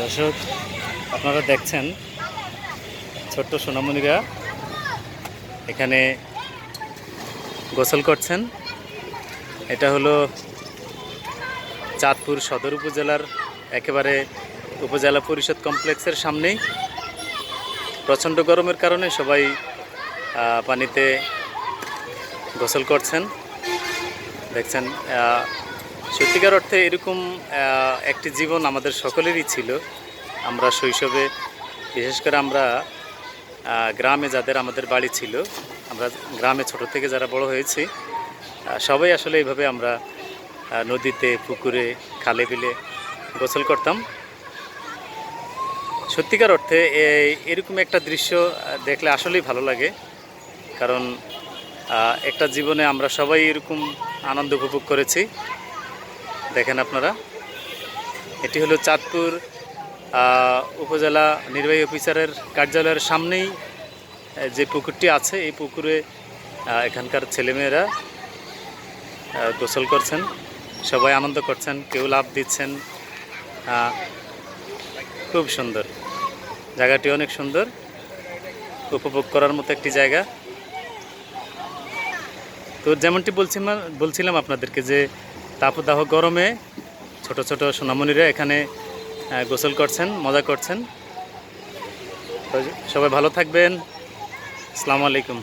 দর্শক, আপনারা দেখছেন ছোট্ট সোনামণিরা এখানে গোসল করছেন। এটা হলো চাঁদপুর সদর উপজেলার একেবারে উপজেলা পরিষদ কমপ্লেক্সের সামনেই। প্রচণ্ড গরমের কারণে সবাই পানিতে গোসল করছেন। দেখছেন সত্যিকার অর্থে এরকম একটি জীবন আমাদের সকলেরই ছিল। আমরা শৈশবে, বিশেষ করে আমরা গ্রামে যাদের আমাদের বাড়ি ছিল, আমরা গ্রামে ছোট থেকে যারা বড় হয়েছি সবাই আসলে এইভাবে আমরা নদীতে, পুকুরে, খালে বিলে গোসল করতাম। সত্যিকার অর্থে এই- এরকম একটা দৃশ্য দেখলে আসলেই ভালো লাগে। কারণ একটা জীবনে আমরা সবাই এরকম আনন্দ উপভোগ করেছি। দেখেন আপনারা। এটি হলো চাঁদপুর উপজেলা নির্বাহী অফিসারের কার্যালয়ের সামনেই যে পুকুরটি আছে, এই পুকুরে এখানকার ছেলেমেয়েরা গোসল করছেন, সবাই আনন্দ করছেন, কেউ লাভ দিচ্ছেন খুব সুন্দর। জায়গাটি অনেক সুন্দর, উপভোগ করার মতো একটি জায়গা। তো যেমনটি বলছিলাম বলছিলাম আপনাদেরকে যে তাপদাহ গরমে ছোট ছোট সোনামণিরা এখানে গোসল করছেন, মজা করছেন। সবাই ভালো থাকবেন। আসসালামু আলাইকুম।